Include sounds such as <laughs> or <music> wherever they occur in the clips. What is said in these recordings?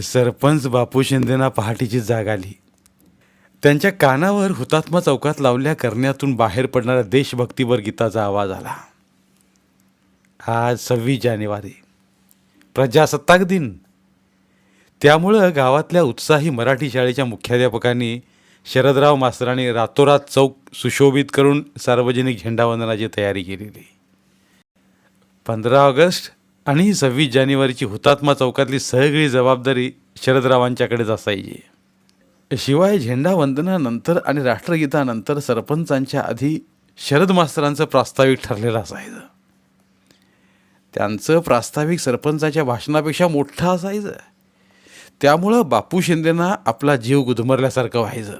सरपंच बापू शिंदेना पहाटेची जाग आली. त्यांच्या कानावर हुतात्मा चौकात लावल्या करण्यातून बाहेर पडणाऱ्या देशभक्तीवर गीताचा आवाज आला. आज सव्वीस जानेवारी. प्रजासत्ताक दिन. त्यामुळं गावातल्या उत्साही मराठी शाळेच्या मुख्याध्यापकांनी शरदराव मास्तरांनी रातोरात चौक सुशोभित करून सार्वजनिक झेंडावंदनाची तयारी केलेली. पंधरा ऑगस्ट आणि सव्वीस जानेवारीची हुतात्मा चौकातली सगळी जबाबदारी शरदरावांच्याकडेच असायची. शिवाय झेंडा वंदनानंतर आणि राष्ट्रगीतानंतर सरपंचांच्या आधी शरद मास्तरांचं प्रास्ताविक ठरलेलं असायचं. त्यांचं प्रास्ताविक सरपंचाच्या भाषणापेक्षा मोठं असायचं. त्यामुळं बापू शिंदेना आपला जीव गुदमरल्यासारखं व्हायचं.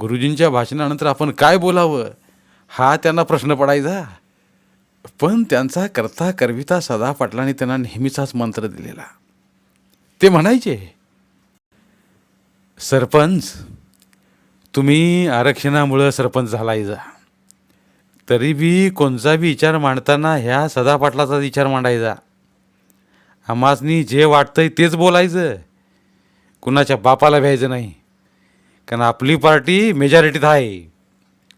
गुरुजींच्या भाषणानंतर आपण काय बोलावं? हा त्यांना प्रश्न पडायचा. पण त्यांचा करता करविता सदा पाटलांनी त्यांना नेहमीचाच मंत्र दिलेला. ते म्हणायचे सरपंच तुम्ही आरक्षणामुळं सरपंच झालायचा तरी बी कोणचा बी विचार मांडताना ह्या सदा पाटलाचा विचार मांडायचा आमासनी जे वाटतंय तेच बोलायचं. कुणाच्या बापाला भ्यायचं नाही. कारण आपली पार्टी मेजॉरिटीत आहे.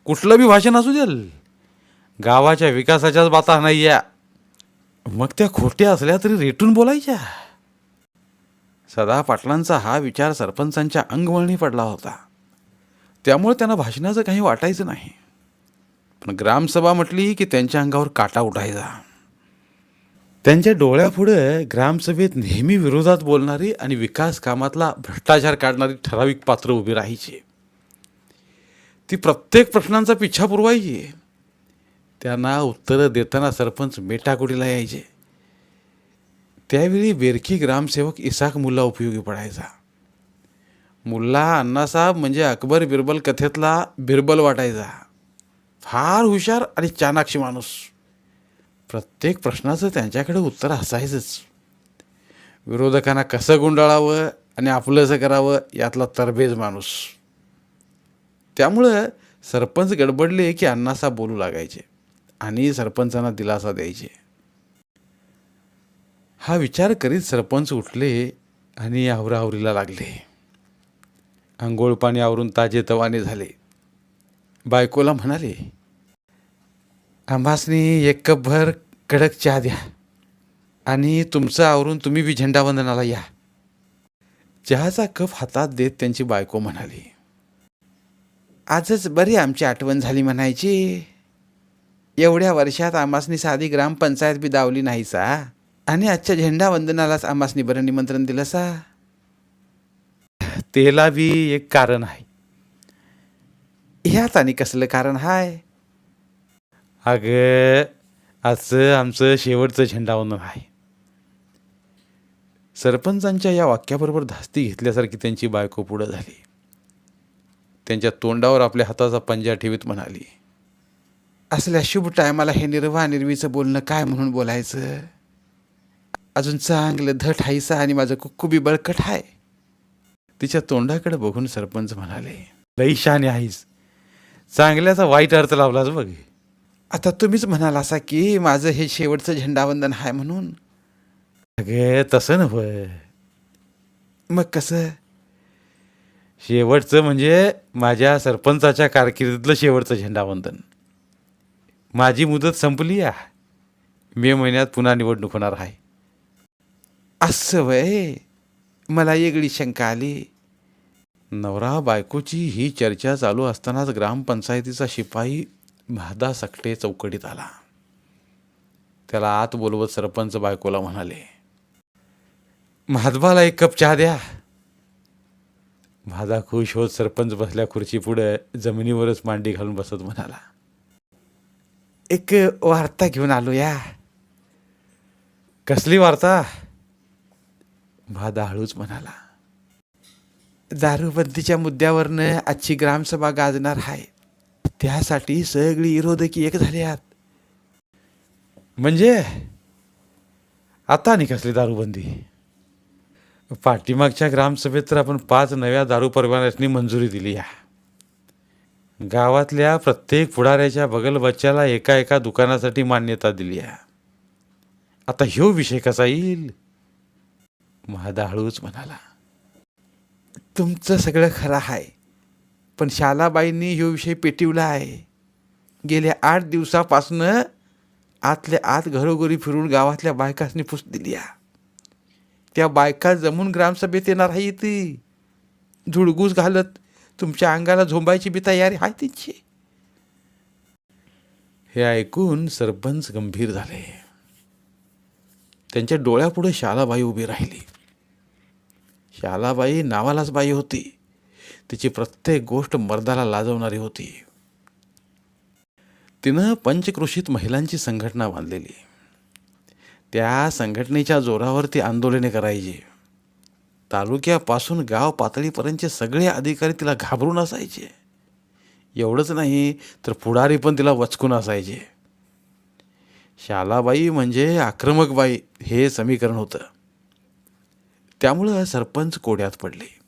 कुठलं बी भाषण असू देल गावाच्या विकासाच्याच बाता नाही या मग त्या खोट्या असल्या तरी रेटून बोलायच्या. सदा पाटलांचा हा विचार सरपंचांच्या अंगवळणी पडला होता. त्यामुळे त्यांना भाषणाचं काही वाटायचं नाही. पण ग्रामसभा म्हटली की त्यांच्या अंगावर काटा उठायचा. त्यांच्या डोळ्यापुढे ग्रामसभेत नेहमी विरोधात बोलणारी आणि विकास कामातला भ्रष्टाचार काढणारी ठराविक पात्र उभी राहायची. ती प्रत्येक प्रश्नांचा पिच्छा पुरवायची. त्यांना उत्तरं देताना सरपंच मेटाकुडीला यायचे. त्यावेळी बेरकी ग्रामसेवक इसाक मुल्ला उपयोगी पडायचा. मुल्ला अण्णासाहेब म्हणजे अकबर बिरबल कथेतला बिरबल वाटायचा. फार हुशार आणि चाणाक्षी माणूस. प्रत्येक प्रश्नाचं त्यांच्याकडे उत्तर असायचंच. विरोधकांना कसं गुंडाळावं आणि आपलंसं करावं यातला तरबेज माणूस. त्यामुळं सरपंच गडबडले की अण्णासाहेब बोलू लागायचे. आणि सरपंचांना दिलासा द्यायचे. हा विचार करीत सरपंच उठले आणि आवराआवरीला लागले. आंघोळ पाणी आवरून ताजे तवाने झाले. बायकोला म्हणाले आंबासनी एक कपभर कडक चहा द्या आणि तुमचं आवरून तुम्ही बी झेंडावंदनाला या. चहाचा कप हातात देत त्यांची बायको म्हणाली आजच बरी आमची आठवण झाली म्हणायची. एवढ्या वर्षात आमासनी साधी ग्रामपंचायत बी दावली नाही सा आणि आजच्या झेंडावंदनालाच आमासनी बरं निमंत्रण दिलं सा तेला बी एक कारण आहे. ह्यात आणि कसलं कारण हाय? अगं आजचं आमचं शेवटचं झेंडावंदन आहे. सरपंचांच्या या वाक्याबरोबर धास्ती घेतल्यासारखी त्यांची बायको पुढं झाली. त्यांच्या तोंडावर आपल्या हाताचा पंजा ठेवीत म्हणाली. असल्या शुभ टायमाला हे निर्वा निर्वीचं बोलणं काय म्हणून बोलायचं? अजून चांगलं धट हायसा आणि माझं कुक्कुबी बळकट आहे तिच्या तोंडाकडे बघून सरपंच म्हणाले लई आईस आहेस. चांगल्याचा वाईट अर्थ लावलाच बघ. आता तुम्हीच म्हणाल असा की माझं हे शेवटचं झेंडावंदन आहे म्हणून? अगे तसं नव्ह. मग कसं? शेवटचं म्हणजे माझ्या सरपंचाच्या कारकिर्दीतलं शेवटचं झेंडावंदन. माझी मुदत संपली या मे महिन्यात पुन्हा निवडणूक होणार आहे. असं वय? मला वेगळी शंका आली. नवरा बायकोची ही चर्चा चालू असतानाच ग्रामपंचायतीचा शिपाई म्हादा सकटे चौकडीत आला. त्याला आत बोलवत सरपंच बायकोला म्हणाले महात्माला एक कप चहा द्या. माझा खुश होत सरपंच बसल्या खुर्ची पुढे जमिनीवरच मांडी घालून बसत म्हणाला एक वार्ता घेऊन आलो या. कसली वार्ता? भादा हळूच म्हणाला. दारूबंदीच्या मुद्द्यावरनं आजची ग्रामसभा गाजणार आहे त्यासाठी सगळी विरोधकी एक झाली आहेत म्हणजे? आता आणि कसली दारूबंदी? पाठीमागच्या ग्रामसभेत तर आपण पाच नव्या दारू परवान्यासनी मंजुरी दिली आहे गावातल्या प्रत्येक पुढाऱ्याच्या बगल बच्च्याला एका एका दुकानासाठी मान्यता दिली आहे. आता ह्यो विषय कसा येईल? महादा हळूच म्हणाला. तुमचं सगळं खरं आहे पण शालाबाईंनी ह्यो विषय पेटिवला आहे. गेल्या आठ दिवसापासनं आतल्या आत घरोघरी फिरून गावातल्या बायकासनी पुस दिली आहे. त्या बायका जमून ग्रामसभेत येणार आहे ती झुडगूस घालत तुमच्या अंगाला झोंबायची बी तयारी आहे त्यांची हे ऐकून सरपंच गंभीर झाले. त्यांच्या डोळ्यापुढे शालाबाई उभी राहिली. शालाबाई नावालाच बाई होती. तिची प्रत्येक गोष्ट मर्दाला लाजवणारी होती. तिनं पंचकृषीत महिलांची संघटना बांधलेली. त्या संघटनेच्या जोरावर ती आंदोलने करायची. तालुक्यापासून गाव पातळीपर्यंतचे सगळे अधिकारी तिला घाबरून असायचे. एवढंच नाही तर पुढारी पण तिला वचकून असायचे. शालाबाई म्हणजे आक्रमक बाई हे समीकरण होतं. त्यामुळं सरपंच कोड्यात पडले.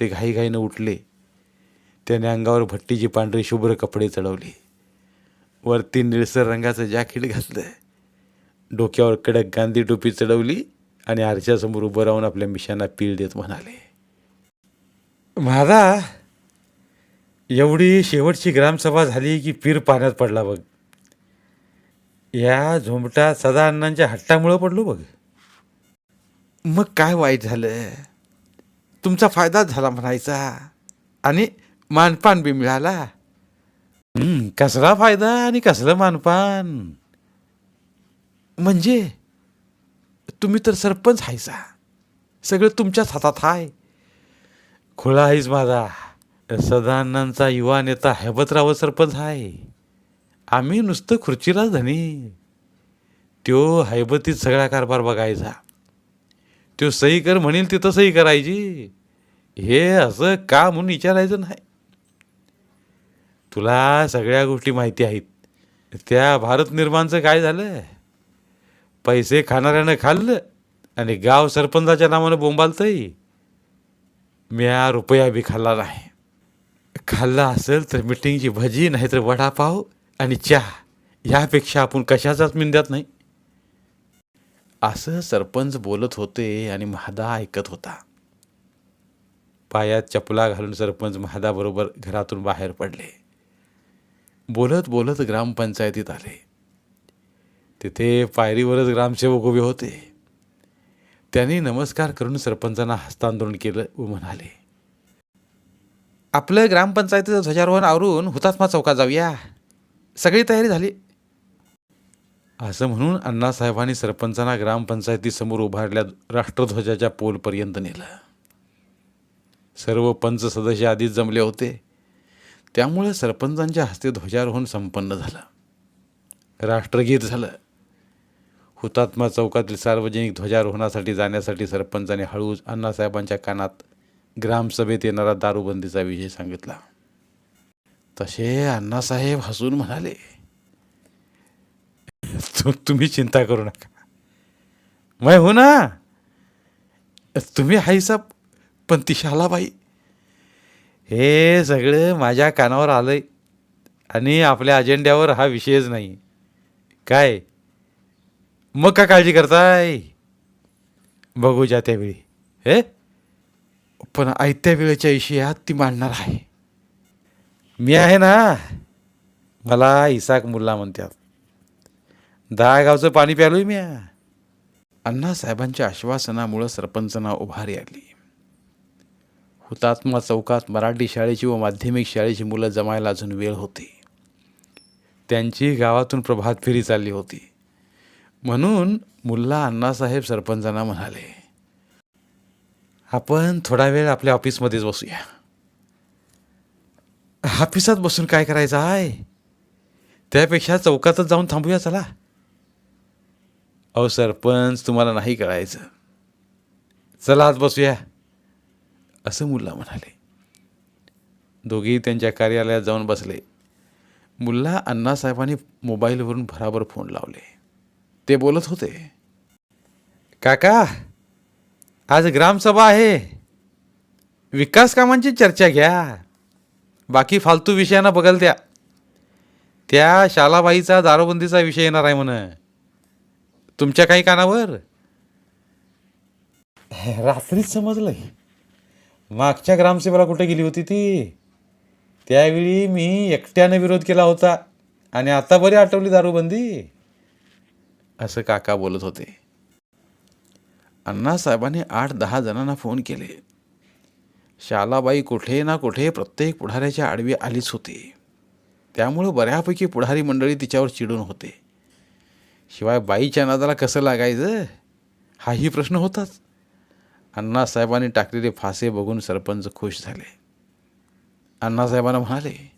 ते घाईघाईनं उठले. त्याने अंगावर भट्टीची पांढरी शुभ्र कपडे चढवले. वरती निळसर रंगाचं जॅकेट घातलं. डोक्यावर कडक गांधी टोपी चढवली. आणि आरशासमोर उभं राहून आपल्या मिशांना पीळ देत म्हणाले माझा एवढी शेवटची ग्रामसभा झाली की पीर पाण्यात पडला बघ. या झोमटा सदा अण्णांच्या हट्टामुळं पडलो बघ. मग काय वाईट झालं? तुमचा फायदाच झाला म्हणायचा आणि मानपान बी मिळाला? हं, कसला फायदा आणि कसलं मानपान? म्हणजे तुम्ही तर सरपंच हायसा. सगळं तुमच्याच हातात आहे खुळा आहेस माझा. सदानंदचा युवा नेता हैबतराव सरपंच आहे आम्ही नुसतं खुर्चीलाच धनी. त्यो हैबतीत सगळा कारभार बघायचा. त्यो सही कर म्हणेल तिथं सही करायची. हे असं का म्हणून विचारायचं नाही. तुला सगळ्या गोष्टी माहिती आहेत. त्या भारत निर्माणचं काय झालं? पैसे खाणाऱ्यानं खाल्लं आणि गाव सरपंचाच्या नावानं बोंबालतंय. म्या रुपया बी खाल्ला नाही. खाल्ला असेल तर मिटिंगची भजी नाहीतर वडापाव आणि चहा ह्यापेक्षा आपण कशाचाच मिंद्यात नाही. असं सरपंच बोलत होते आणि महादा ऐकत होता. पायात चपला घालून सरपंच महादाबरोबर घरातून बाहेर पडले. बोलत बोलत ग्रामपंचायतीत आले. तिथे पायरीवरच ग्रामसेवक उभे होते. त्यांनी नमस्कार करून सरपंचांना हस्तांदोलन केलं व म्हणाले आपलं ग्रामपंचायतीचं ध्वजारोहण आवरून हुतात्मा चौकात जाऊया. सगळी तयारी झाली. असं म्हणून अण्णासाहेबांनी सरपंचांना ग्रामपंचायतीसमोर उभारल्या राष्ट्रध्वजाच्या पोलपर्यंत नेलं. सर्व पंच सदस्य आधीच जमले होते. त्यामुळे सरपंचांच्या हस्ते ध्वजारोहण संपन्न झालं. राष्ट्रगीत झालं. हुतात्मा चौकातील सार्वजनिक ध्वजारोहणासाठी जाण्यासाठी सरपंचाने हळूच अण्णासाहेबांच्या कानात ग्रामसभेत येणारा दारूबंदीचा विषय सांगितला. तसे अण्णासाहेब हसून म्हणाले तुम्ही चिंता करू नका. मैं हो ना. तुम्ही हायसाब पण ती शालाबाई. हे सगळं माझ्या कानावर आलंय आणि आपल्या अजेंड्यावर हा विषयच नाही. काय? मग का काळजी करताय? बघू ज्या त्यावेळी. हे? पण आयत्या वेळेच्या विषयात ती मांडणार आहे. मी आहे ना? मला इसाक मुल्ला म्हणतात. दहा गावचं पाणी प्यालोय मी अण्णासाहेबांच्या आश्वासनामुळं सरपंचांना उभारी आली. हुतात्मा चौकात मराठी शाळेची व माध्यमिक शाळेची मुलं जमायला अजून वेळ होती. त्यांची गावातून प्रभात फेरी चालली होती. म्हणून मुल्ला अण्णासाहेब सरपंचांना म्हणाले आपण थोडा वेळ आपल्या ऑफिसमध्येच बसूया. ऑफिसात बसून काय करायचं आहे? त्यापेक्षा चौकातच जाऊन थांबूया चला. अहो सरपंच तुम्हाला नाही कळायचं चला आज बसूया. असं मुल्ला म्हणाले. दोघेही त्यांच्या कार्यालयात जाऊन बसले. मुल्ला अण्णासाहेबांनी मोबाईलवरून भराभर फोन लावले. ते बोलत होते. काका आज ग्रामसभा आहे. विकास कामांची चर्चा घ्या. बाकी फालतू विषयांना बघल त्या त्या शालाबाईचा दारूबंदीचा विषय येणार आहे म्हण. तुमच्या काही कानावर? <laughs> रात्रीच समजलंय. मागच्या ग्रामसेवेला कुठे गेली होती ती? त्यावेळी मी एकट्यानं विरोध केला होता आणि आता बरी आठवली दारूबंदी. असं काका बोलत होते. अण्णासाहेबांनी आठ दहा जणांना फोन केले. शालाबाई कुठे ना कुठे प्रत्येक पुढाऱ्याच्या आडवी आलीच होती. त्यामुळं बऱ्यापैकी पुढारी मंडळी तिच्यावर चिडून होते. शिवाय बाईच्या नादाला कसं लागायचं? हाही प्रश्न होताच. अण्णासाहेबांनी टाकलेले फासे बघून सरपंच खुश झाले. अण्णासाहेबांना म्हणाले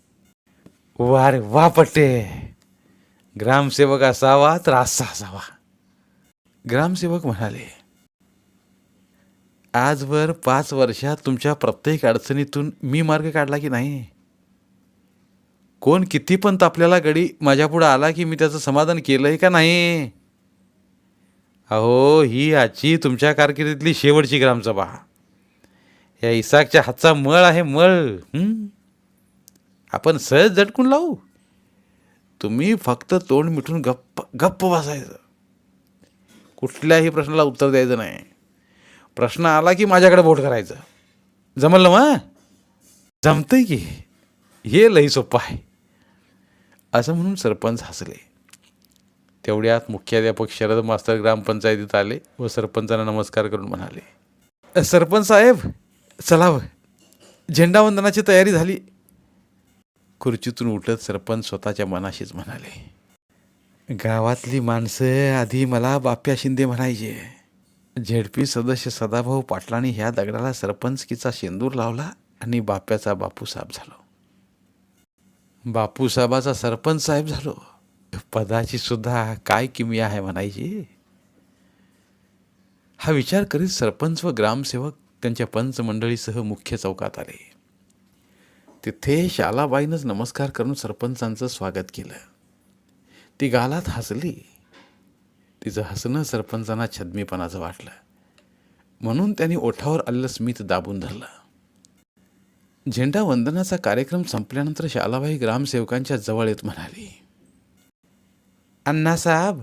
वारे वा पट्टे ग्रामसेवक असावा तर असा असावा. ग्रामसेवक म्हणाले आजवर पाच वर्षात तुमच्या प्रत्येक अडचणीतून मी मार्ग काढला की नाही? कोण किती पण तापल्याला गडी माझ्यापुढं आला की मी त्याचं समाधान केलंय का नाही? अहो ही आजची तुमच्या कारकिर्दीतली शेवटची ग्रामसभा. या इसाकच्या हातचा मळ आहे मळ आपण सहज झटकून लावू. तुम्ही फक्त तोंड मिठून गप्प गप्प बसायचं. कुठल्याही प्रश्नाला उत्तर द्यायचं नाही. प्रश्न आला की माझ्याकडे बोट करायचं. जमलं मग जमतंय की? हे लई सोपं आहे. असं म्हणून सरपंच हसले. तेवढ्यात मुख्याध्यापक शरद मास्तर ग्रामपंचायतीत आले व सरपंचांना नमस्कार करून म्हणाले सरपंच साहेब चला झेंडावंदनाची तयारी झाली. खुर्चीतून उठत सरपंच स्वतःच्या मनाशीच म्हणाले गावातली माणसं आधी मला बाप्या शिंदे म्हणायचे. झेडपी सदस्य सदाभाऊ पाटलांनी ह्या दगडाला सरपंचकीचा शेंदूर लावला आणि बाप्याचा बापूसाहेब झालो. बापूसाहेबाचा सरपंच साहेब झालो. पदाची सुद्धा काय किमया आहे म्हणायची. हा विचार करीत सरपंच व ग्रामसेवक त्यांच्या पंचमंडळीसह मुख्य चौकात आले. तिथे शालाबाईनंच नमस्कार करून सरपंचांचं स्वागत केलं. ती गालात हसली. तिचं हसणं सरपंचांना छद्मीपणाचं वाटलं. म्हणून त्यांनी ओठावर आलेलं स्मित दाबून धरलं. झेंडा वंदनाचा कार्यक्रम संपल्यानंतर शालाबाई ग्रामसेवकांच्या जवळ येत म्हणाली अण्णासाहेब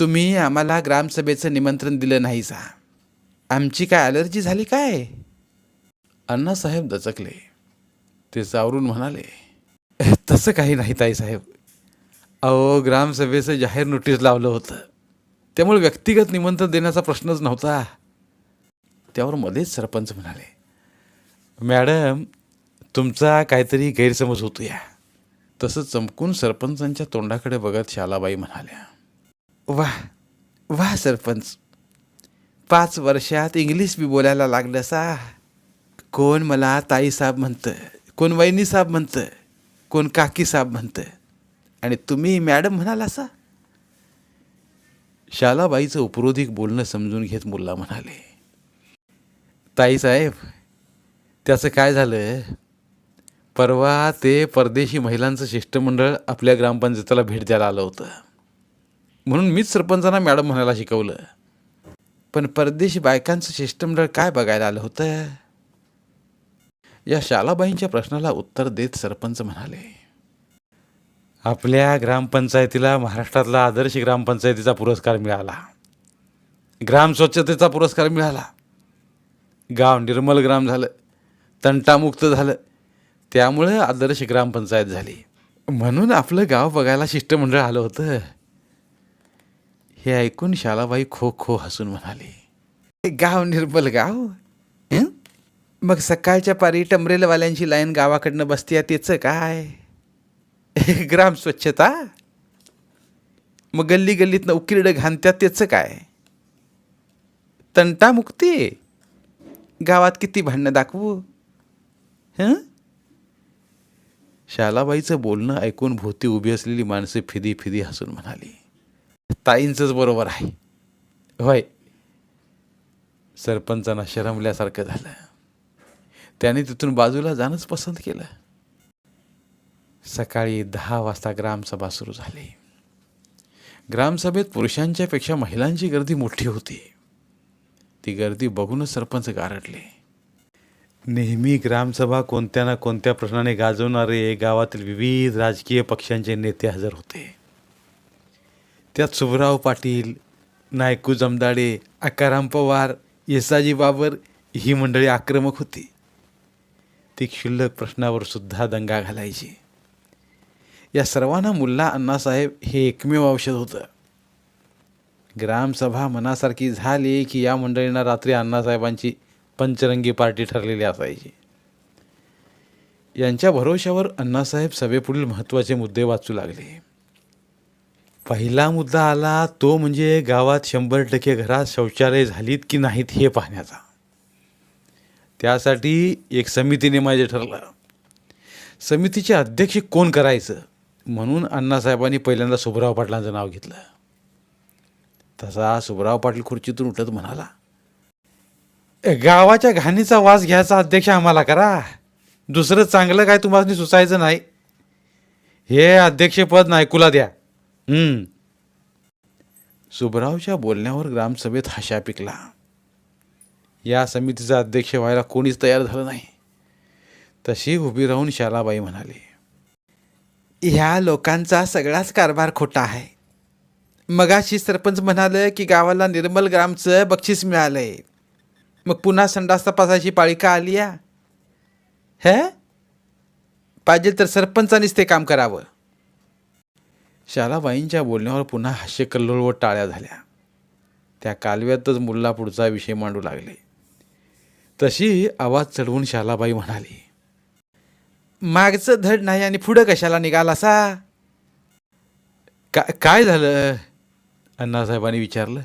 तुम्ही आम्हाला ग्रामसभेचं निमंत्रण दिलं नाही सा आमची काय अलर्जी झाली काय? अण्णासाहेब दचकले. ते सावरून म्हणाले तसं काही नाही ताईसाहेब अहो ग्रामसभेचं जाहीर नोटीस लावलं होतं. त्यामुळे व्यक्तिगत निमंत्रण देण्याचा प्रश्नच नव्हता. त्यावर मध्येच सरपंच म्हणाले मॅडम तुमचा काहीतरी गैरसमज होतो या तसं चमकून सरपंचांच्या तोंडाकडे बघत शालाबाई म्हणाल्या वाह वाह सरपंच. पाच वर्षात इंग्लिश बी बोलायला लागलं सा. कोण मला ताईसाहेब म्हणतं? कोण वहिनी साहेब म्हणतं कोण काकी साहेब म्हणतं आणि तुम्ही मॅडम म्हणाला सा शालाबाईचं उपरोधिक बोलणं समजून घेत मुल्ला म्हणाले ताईसाहेब त्याचं काय झालं परवा ते परदेशी महिलांचं शिष्टमंडळ आपल्या ग्रामपंचायतीला भेट द्यायला आलं होतं. म्हणून मीच सरपंचांना मॅडम म्हणायला शिकवलं. पण परदेशी बायकांचं शिष्टमंडळ काय बघायला आलं होतं? या शालाबाईंच्या प्रश्नाला उत्तर देत सरपंच म्हणाले आपल्या ग्रामपंचायतीला महाराष्ट्रातला आदर्श ग्रामपंचायतीचा पुरस्कार मिळाला. ग्राम स्वच्छतेचा पुरस्कार मिळाला. गाव निर्मल ग्राम झालं तंटामुक्त झालं त्यामुळं आदर्श ग्रामपंचायत झाली. म्हणून आपलं गाव बघायला शिष्टमंडळ आलं होतं. हे ऐकून शालाबाई खो खो हसून म्हणाली गाव निर्मल गाव मग सकाळच्या पारी टमरेलवाल्यांची लाईन गावाकडनं बसते त्याचं काय? ग्राम स्वच्छता? मग गल्ली गल्लीतनं उकिरडं घालत्यात त्याचं काय? तंटामुक्ती गावात किती भांडणं दाखवू? हं? शालाबाईचं बोलणं ऐकून भोवती उभी असलेली माणसं फिदी फिदी हसून म्हणाली ताईंचंच बरोबर आहे. होय. सरपंचांना शरमल्यासारखं झालं. त्याने तिथून बाजूला जाणंच पसंत केलं. सकाळी दहा वाजता ग्रामसभा सुरू झाली. ग्रामसभेत पुरुषांच्यापेक्षा महिलांची गर्दी मोठी होती. ती गर्दी बघूनच सरपंच गारडले. नेहमी ग्रामसभा कोणत्या ना कोणत्या प्रश्नाने गाजवणारे गावातील विविध राजकीय पक्षांचे नेते हजर होते. त्यात सुभराव पाटील नायकू जमदाडे आकाराम पवार येसाजी बाबर ही मंडळी आक्रमक होती. ती क्षुल्लक प्रश्नावर सुद्धा दंगा घालायची. या सर्वांना मुल्ला अण्णासाहेब हे एकमेव औषध होतं. ग्रामसभा मनासारखी झाली की या मंडळींना रात्री अण्णासाहेबांची पंचरंगी पार्टी ठरलेली असायची. यांच्या भरोश्यावर अण्णासाहेब सभेपुढील महत्त्वाचे मुद्दे वाचू लागले. पहिला मुद्दा आला तो म्हणजे गावात शंभर टक्के घरात शौचालय झालीत की नाहीत हे पाहण्याचा. त्यासाठी एक समितीने माझे ठरलं. समितीचे अध्यक्ष कोण करायचं? म्हणून अण्णासाहेबांनी पहिल्यांदा सुभराव पाटलांचं नाव घेतलं. तसा सुभराव पाटील खुर्चीतून उठत म्हणाला गावाच्या घाणीचा वास घ्यायचा अध्यक्ष आम्हाला करा. दुसरं चांगलं काय तुम्हाला सुचायचं नाही. हे अध्यक्षपद नायकूला द्या. सुभरावच्या बोलण्यावर ग्रामसभेत हशा पिकला. या समितीचा अध्यक्ष व्हायला कोणीच तयार झालं नाही. तशी उभी राहून शालाबाई म्हणाली ह्या लोकांचा सगळाच कारभार खोटा आहे. मगाशी सरपंच म्हणालं की गावाला निर्मल ग्रामचं बक्षीस मिळालंय. मग पुन्हा संडास तपासाची पाळी का आली या? हे? पाहिजे तर सरपंचानीच ते काम करावं. शालाबाईंच्या बोलण्यावर पुन्हा हास्य कल्लोळ व टाळ्या झाल्या. त्या कालव्यातच मुल्ला पुढचा विषय मांडू लागले. तशी आवाज चढवून शालाबाई म्हणाली मागचं धड नाही आणि पुढं कशाला निघाला सा का काय झालं? अण्णासाहेबांनी विचारलं.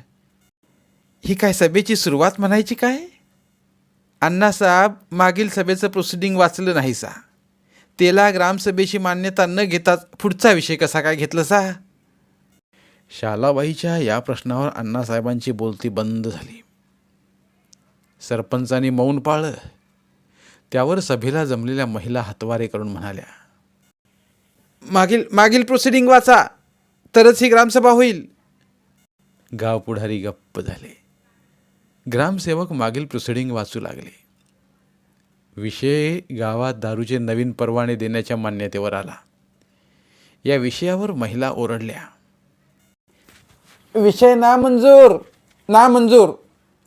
ही काय सभेची सुरुवात म्हणायची काय? अण्णासाहेब मागील सभेचं प्रोसिडिंग वाचलं नाही सा त्याला ग्रामसभेची मान्यता न घेताच पुढचा विषय कसा काय घेतलं सा शालाबाईच्या या प्रश्नावर अण्णासाहेबांची बोलती बंद झाली. सरपंचानी मौन पाळलं. त्यावर सभेला जमलेल्या महिला हातवारे करून म्हणाल्या मागील मागील प्रोसिडिंग वाचा. तरच ही ग्रामसभा होईल. गाव पुढारी गप्प झाले. ग्रामसेवक मागील प्रोसिडिंग वाचू लागले. विषय गावात दारूचे नवीन परवाने देण्याच्या मान्यतेवर आला. या विषयावर महिला ओरडल्या विषय ना मंजूर ना मंजूर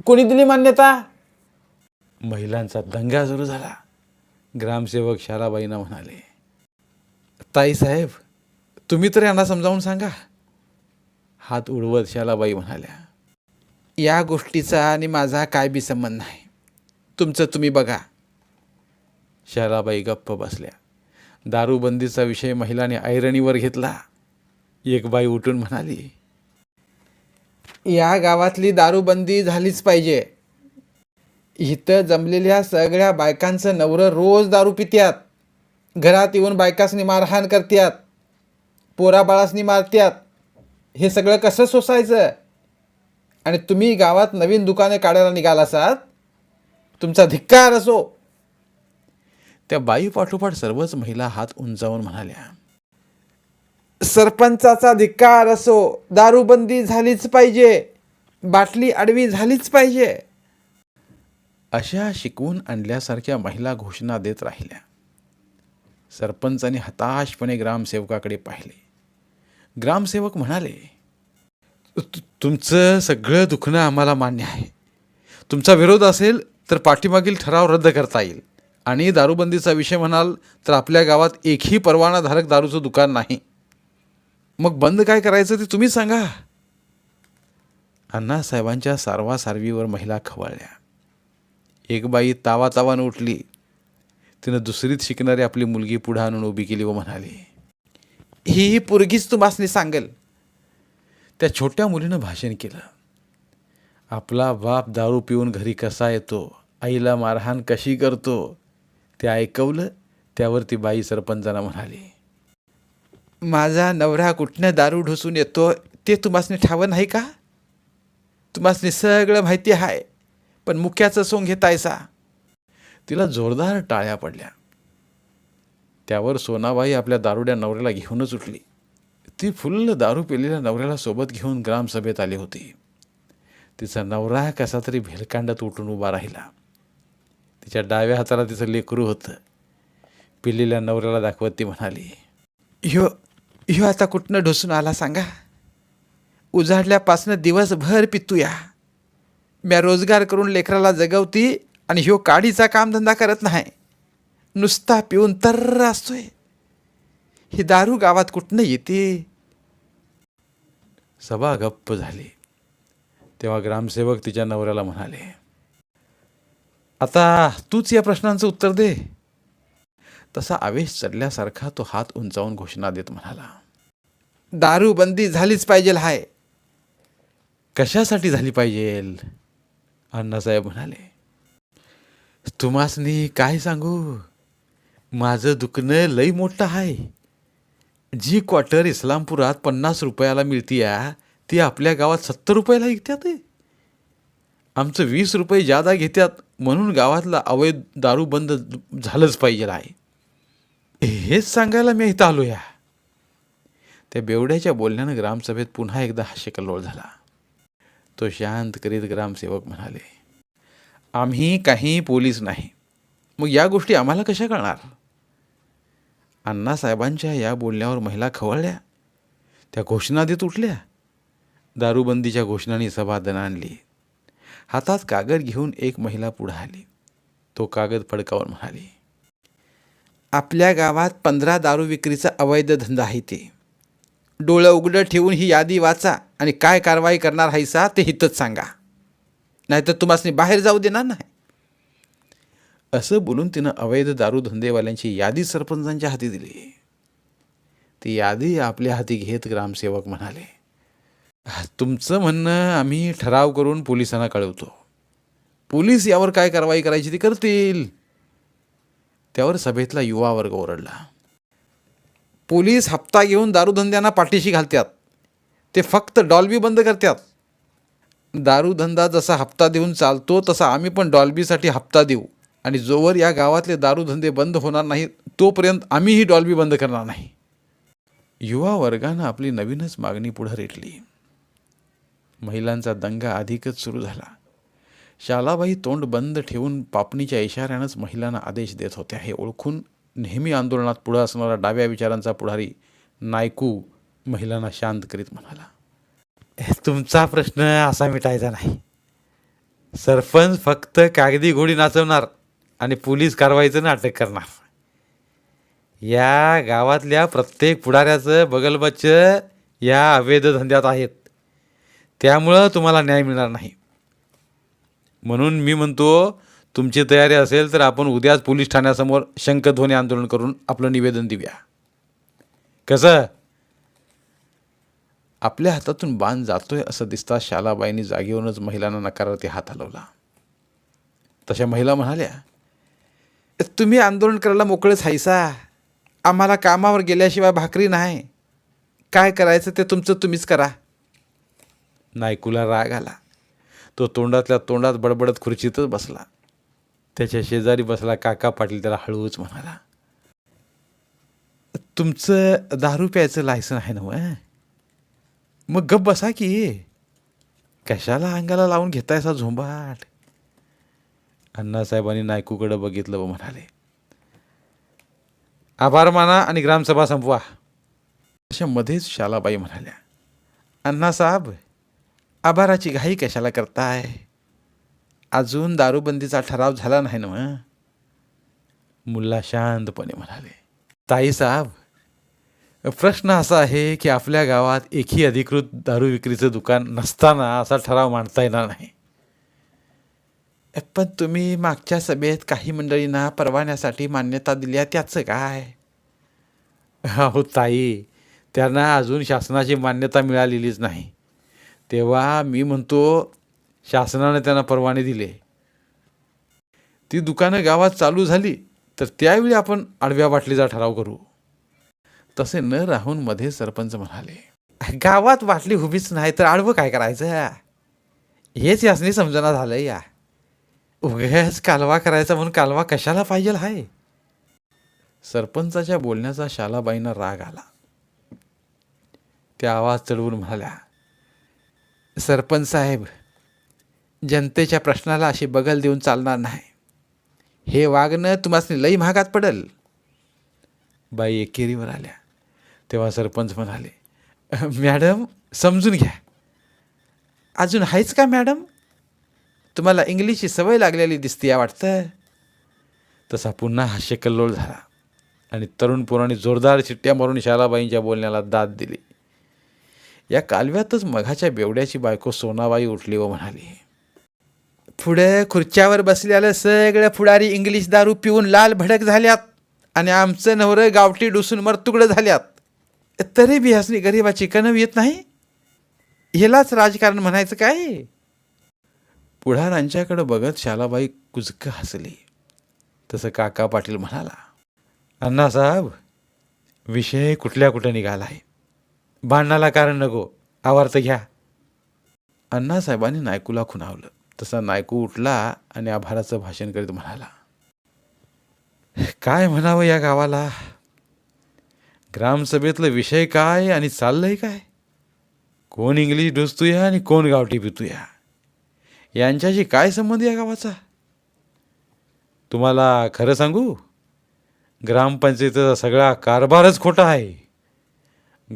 कोणी दिली मान्यता? महिलांचा दंगा सुरू झाला. ग्रामसेवक शालाबाईंना म्हणाले ताईसाहेब तुम्ही तर यांना समजावून सांगा. हात उडवत शालाबाई म्हणाल्या या गोष्टीचा आणि माझा काय बी संबंध नाही. तुमचं तुम्ही बघा. शालाबाई गप्प बसल्या. दारूबंदीचा विषय महिलाने ऐरणीवर घेतला. एक बाई उठून म्हणाली या गावातली दारूबंदी झालीच पाहिजे. इथं जमलेल्या सगळ्या बायकांचं नवरं रोज दारू पित्यात. घरात येऊन बायकासनी मारहाण करत्यात. पोरा बाळासनी मारत्यात. हे सगळं कसं सोसायचं? आणि तुम्ही गावात नवीन दुकाने काढायला निघाला असात तुमचा धिक्कार असो. त्या बाई पाठोपाठ सर्वच महिला हात उंचावून म्हणाल्या सरपंचाचा धिक्कार असो. दारूबंदी झालीच पाहिजे. बाटली आडवी झालीच पाहिजे. अशा शिकवून आणल्यासारख्या महिला घोषणा देत राहिल्या. सरपंचाने हताशपणे ग्रामसेवकाकडे पाहिले. ग्रामसेवक म्हणाले "तु- तुमचं सगळं दुखणं आम्हाला मान्य आहे. तुमचा विरोध असेल तर पाठीमागील ठराव रद्द करता येईल. आणि दारूबंदीचा विषय म्हणाल तर आपल्या गावात एकही परवानाधारक दारूचं दुकान नाही. मग बंद काय करायचं ते तुम्हीच सांगा. अण्णासाहेबांच्या सारवासारवीवर महिला खवळल्या. एक बाई तावा तावानं उठली. तिनं दुसरीत शिकणारी आपली मुलगी पुढं आणून उभी केली व म्हणाली ही पोरगीच तुम्हासनी सांगेल. त्या छोट्या मुलीनं भाषण केलं. आपला बाप दारू पिऊन घरी कसा येतो? आईला मारहाण कशी करतो? ते ऐकवलं. त्यावर ती बाई सरपंचांना म्हणाली माझा नवरा कुठनं दारू ढोसून येतो ते तुम्हासनी ठावं नाही का? तुम्हासनी सगळं माहिती आहे पण मुख्याचं सोंग घेतायसा तिला जोरदार टाळ्या पडल्या. त्यावर सोनाबाई आपल्या दारुड्या नवऱ्याला घेऊनच उठली. ती फुल्ल दारू पेलेल्या नवऱ्याला सोबत घेऊन ग्रामसभेत आली होती. तिचा नवरा कसा तरी भेलकांडात उठून उभा राहिला. तिच्या डाव्या हाताला तिचं लेकरू होतं. पिल्लेल्या नवऱ्याला दाखवत ती म्हणाली ह्यो ह्यो आता कुठनं ढोसून आला सांगा? उजाडल्यापासनं दिवसभर पितूया. म्या रोजगार करून लेकराला जगवती आणि ह्यो काडीचा कामधंदा करत नाही. नुसता पिऊन तर असतोय. ही दारू गावात कुठनं येते? सभा गप्प झाली. तेव्हा ग्रामसेवक तिच्या नवऱ्याला म्हणाले आता तूच या प्रश्नांचं उत्तर दे. तसा आवेश चढल्यासारखा तो हात उंचावून घोषणा देत म्हणाला दारू बंदी झालीच पाहिजे हाय. कशासाठी झाली पाहिजे अण्णासाहेब म्हणाले तुम्हासनी काय सांगू? माझं दुखणं लई मोठं आहे जी क्वार्टर इस्लामपुरात पन्नास रुपयाला मिळतीया ती आपल्या गावात सत्तर रुपयाला विकत्यात आमचं वीस रुपये जादा घेत्यात म्हणून गावातला अवैध दारू बंद झालंच पाहिजे आहे. हेच सांगायला मी इथं आलो या त्या बेवड्याच्या बोलण्यानं ग्रामसभेत पुन्हा एकदा हास्यकल्लोळ झाला. तो शांत करीत ग्रामसेवक म्हणाले आम्ही काही पोलीस नाही. मग या गोष्टी आम्हाला कशा कळणार? अण्णासाहेबांच्या या बोलण्यावर महिला खवळल्या. त्या घोषणा देत उठल्या. दारूबंदीच्या घोषणांनी सभा दणाणली हातात कागद घेऊन एक महिला पुढे आली. तो कागद फडकावून म्हणाली आपल्या गावात पंधरा दारू विक्रीचा अवैध धंदा आहे ते. डोळं उघडं ठेवून ही यादी वाचा आणि काय कारवाई करणार हायसा ते हितच सांगा. नाहीतर तुम्हाला बाहेर जाऊ देणार नाही. असं बोलून तिनं अवैध दारू धंदेवाल्यांची यादी सरपंचांच्या हाती दिली. ती यादी आपल्या हाती घेत ग्रामसेवक म्हणाले तुमचं म्हणणं आम्ही ठराव करून पोलिसांना कळवतो. पोलीस यावर काय कारवाई करायची ती करतील. त्यावर सभेतला युवा वर्ग ओरडला. पोलीस हप्ता घेऊन दारूधंद्यांना पाठीशी घालतात ते फक्त डॉल्बी बंद करतात दारूधंदा जसा हप्ता देऊन चालतो तसा आम्ही पण डॉल्बीसाठी हप्ता देऊ. आणि जोवर या गावातले दारूधंदे बंद होणार नाहीत तोपर्यंत आम्हीही डॉल्बी बंद करणार नाही. युवा वर्गानं आपली नवीनच मागणी पुढं रेटली. महिलांचा दंगा अधिकच सुरू झाला. शालाबाई तोंड बंद ठेवून पापणीच्या इशाऱ्यानंच महिलांना आदेश देत होत्या हे ओळखून नेहमी आंदोलनात पुढं असणारा डाव्या विचारांचा पुढारी नायकू महिलांना शांत करीत म्हणाला. तुमचा प्रश्न असा मिटायचा नाही. सरपंच फक्त कागदी घोडी नाचवणार आणि पोलीस कारवाईचं नाटक करणार. या गावातल्या प्रत्येक पुढाऱ्याचं बगलबच्च या अवैध धंद्यात आहेत. त्यामुळं तुम्हाला न्याय मिळणार नाही. म्हणून मी म्हणतो तुमची तयारी असेल तर आपण उद्याच पोलीस ठाण्यासमोर शंखध्वनी आंदोलन करून आपलं निवेदन देऊया. कसं? आपल्या हातातून बाण जातोय असं दिसता शालाबाईंनी जागेवरूनच महिलांना नकारार्थी हात हलवला. तशा महिला म्हणाल्या तुम्ही आंदोलन करायला मोकळेच हायसा आम्हाला कामावर गेल्याशिवाय भाकरी नाही. काय करायचं ते तुमचं तुम्हीच करा. नायकूला राग आला. तो तोंडातल्या तोंडात बडबडत खुर्चीतच बसला. त्याच्या शेजारी बसला काका पाटील त्याला हळूच म्हणाला तुमचं दारू प्यायचं लायसन आहे ना मग गप बसा की. कशाला अंगाला लावून घेतायसा झोंबाट? अण्णासाहेबांनी नायकूकडं बघितलं व म्हणाले आभार माना आणि ग्रामसभा संपवा. अशा मध्येच शालाबाई म्हणाल्या अण्णासाहेब आभाराची घाई कशाला करताय? अजून दारूबंदीचा ठराव झाला नाही ना मग? मुल्ला शांतपणे म्हणाले ताई साहेब प्रश्न असा आहे की आपल्या गावात एकही अधिकृत दारू विक्रीचं दुकान नसताना असा ठराव मांडता येणार नाही. पण तुम्ही मागच्या सभेत काही मंडळींना परवान्यासाठी मान्यता दिल्या त्याचं काय? हो ताई त्यांना अजून शासनाची मान्यता मिळालेलीच नाही. तेव्हा मी म्हणतो शासनाने त्यांना परवाने दिले. ती दुकानं गावात चालू झाली तर त्यावेळी आपण आडव्या बाटलीचा ठराव करू. तसे न राहून मध्ये सरपंच म्हणाले गावात बाटली उभीच नाही तर आडवं काय करायचं हेच यासनी समजना झालं या. उगाच कालवा करायचा म्हणून कालवा कशाला पाहिजे हाय? सरपंचाच्या बोलण्याचा शालाबाईंना राग आला. त्या आवाज चढवून म्हणाल्या सरपंच साहेब जनतेच्या प्रश्नाला अशी बगल देऊन चालणार नाही. हे वागणं तुम्हाला लई महागात पडल. बाई एकेरीवर आल्या. तेव्हा सरपंच म्हणाले मॅडम समजून घ्या. अजून आहेच का मॅडम? तुम्हाला इंग्लिशची सवय लागलेली दिसते या वाटतं? तसा पुन्हा हास्यकल्लोळ झाला आणि तरुण पुराने जोरदार चिट्ट्या मारून शालाबाईंच्या बोलण्याला दाद दिली. या कालव्यातच मघाच्या बेवड्याची बायको सोनाबाई उठली व म्हणाली पुढे खुर्च्यावर बसलेलं सगळं पुढारी इंग्लिश दारू पिऊन लाल भडक झाल्यात आणि आमचं नवरं गावठी डुसून मरतुकडं झाल्यात. तरी बी हसणी गरिबाची कणव येत नाही? ह्यालाच राजकारण म्हणायचं काय? पुढारांच्याकडं बघत शालाबाई कुजक हसली. तसं काका पाटील म्हणाला अण्णासाहेब विषय कुठल्या कुठं निघाला आहे भांडणाला कारण नको आवार्त घ्या. अण्णासाहेबांनी नायकूला खुणावलं. तसा नायकू उठला आणि आभाराचं भाषण करीत म्हणाला काय म्हणावं या गावाला? ग्रामसभेतलं विषय काय आणि चाललंय काय? कोण इंग्लिश डुसतूया आणि कोण गावठी पितूया? यांच्याशी काय संबंध या गावाचा? तुम्हाला खरं सांगू ग्रामपंचायतीचा सगळा कारभारच खोटा आहे.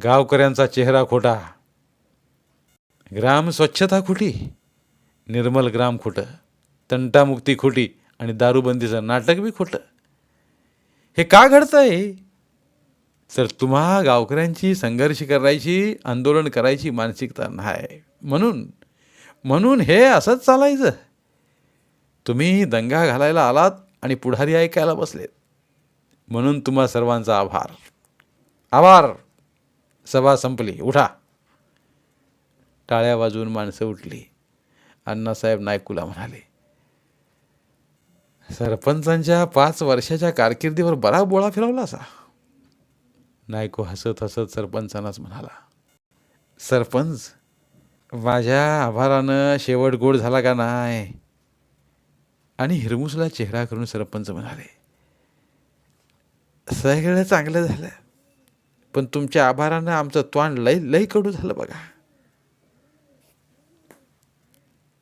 गावकऱ्यांचा चेहरा खोटा. ग्राम स्वच्छता खोटी. निर्मल ग्राम खोटं तंटामुक्ती खोटी आणि दारूबंदीचं नाटक बी खोटं. हे का घडतंय? तर तुम्हा गावकऱ्यांची संघर्ष करायची आंदोलन करायची मानसिकता नाही. म्हणून म्हणून हे असंच चालायचं. तुम्ही दंगा घालायला आलात आणि पुढारी ऐकायला बसलेत. म्हणून तुम्हा सर्वांचा आभार. आभार! सभा संपली. उठा. टाळ्या वाजून माणसं उठली. अण्णासाहेब नायकूला म्हणाले सरपंचांच्या पाच वर्षाच्या कारकिर्दीवर बरा बोळा फिरवला असा नायको हसत हसत सरपंचांनाच म्हणाला सरपंच माझ्या आभारानं शेवट गोड झाला का नाही आणि हिरमुसला चेहरा करून सरपंच म्हणाले सगळं चांगलं झालं पण तुमच्या आभारानं आमचं त्वाण लई लई कडू झालं बघा.